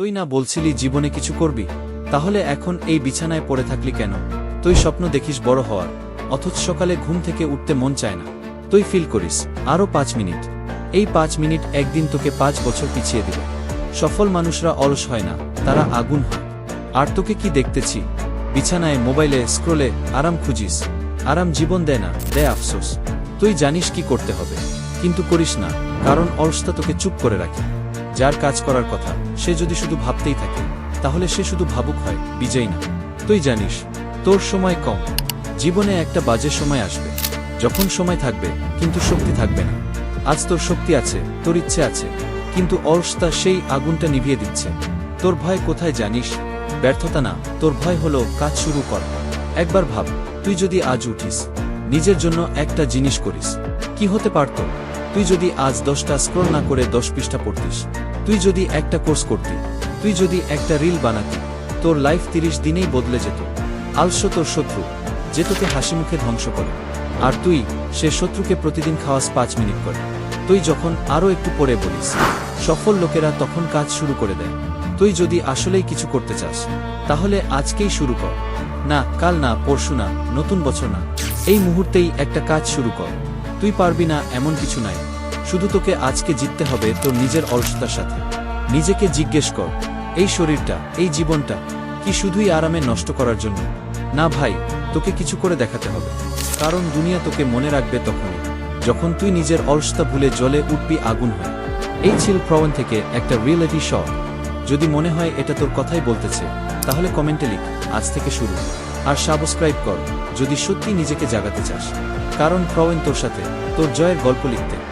তুই না বলছিলি জীবনে কিছু করবি? তাহলে এখন এই বিছানায় পড়ে থাকলি কেন? তুই স্বপ্ন দেখিস বড় হওয়ার। অথচ সকালে ঘুম থেকে উঠতে মন চায় না। তুই ফিল করিস আরও পাঁচ মিনিট। এই পাঁচ মিনিট একদিন তোকে পাঁচ বছর পিছিয়ে দিবে। সফল মানুষরা অলস হয় না, তারা আগুন হয়। আর তোকে কি দেখতেছি? বিছানায়, মোবাইলে স্ক্রোলে আরাম খুঁজিস। আরাম জীবন দেয় না, দেয় আফসোস। তুই জানিস কি করতে হবে। কিন্তু করিস না, কারণ অলসতা তোকে চুপ করে রাখে। যার কাজ করার কথা সে যদি শুধু ভাবতেই থাকে, তাহলে সে শুধু ভাবুক হয়, বিজয়ী না। তুই জানিস, তোর সময় কম। জীবনে একটা বাজে সময় আসবে। যখন সময় থাকবে, কিন্তু শক্তি থাকবে না। আজ তোর শক্তি আছে, তোর ইচ্ছে আছে, কিন্তু অলসতা সেই আগুনটা নিভিয়ে দিচ্ছে। তোর ভয় কোথায় জানিস? ব্যর্থতা না, তোর ভয় হলো কাজ শুরু কর। একবার ভাব, তুই যদি আজ উঠিস, নিজের জন্য একটা জিনিস করিস, কি হতে পারত? তুই যদি আজ দশটা স্ক্রল না করে দশ পৃষ্ঠা পড়তিস। তুই যদি একটা কোর্স করতি, তুই যদি একটা রিল বানাতি, তোর লাইফ তিরিশ দিনেই বদলে যেত। আলস্য তোর শত্রু, যে তোকে হাসি মুখে ধ্বংস করে। আর তুই সে শত্রুকে প্রতিদিন খাওয়াস পাঁচ মিনিট করে। তুই যখন আরও একটু পরে বলিস, সফল লোকেরা তখন কাজ শুরু করে দেয়। তুই যদি আসলেই কিছু করতে চাস, তাহলে আজকেই শুরু কর। না, কাল না, পরশু না, নতুন বছর না, এই মুহূর্তেই একটা কাজ শুরু কর। তুই পারবি না এমন কিছু নাই। শুধু তোকে আজকে জিততে হবে তোর নিজের অলসতার সাথে। নিজেকে জিজ্ঞেস কর, এই শরীরটা, এই জীবনটা কি শুধুই আরামে নষ্ট করার জন্য? না ভাই, তোকে কিছু করে দেখাতে হবে। কারণ দুনিয়া তোকে মনে রাখবে তখনই, যখন তুই নিজের অলসতা ভুলে জলে উঠবি আগুন হয়। এই ছিল প্রবণ থেকে একটা রিয়েলিটি শ যদি মনে হয় এটা তোর কথাই বলতেছে, তাহলে কমেন্টে লিখ, আজ থেকে শুরু। আর সাবস্ক্রাইব কর, যদি সত্যি নিজেকে জাগাতে চাস। কারণ প্রবণ তোর সাথে, তোর জয়ের গল্প লিখতে।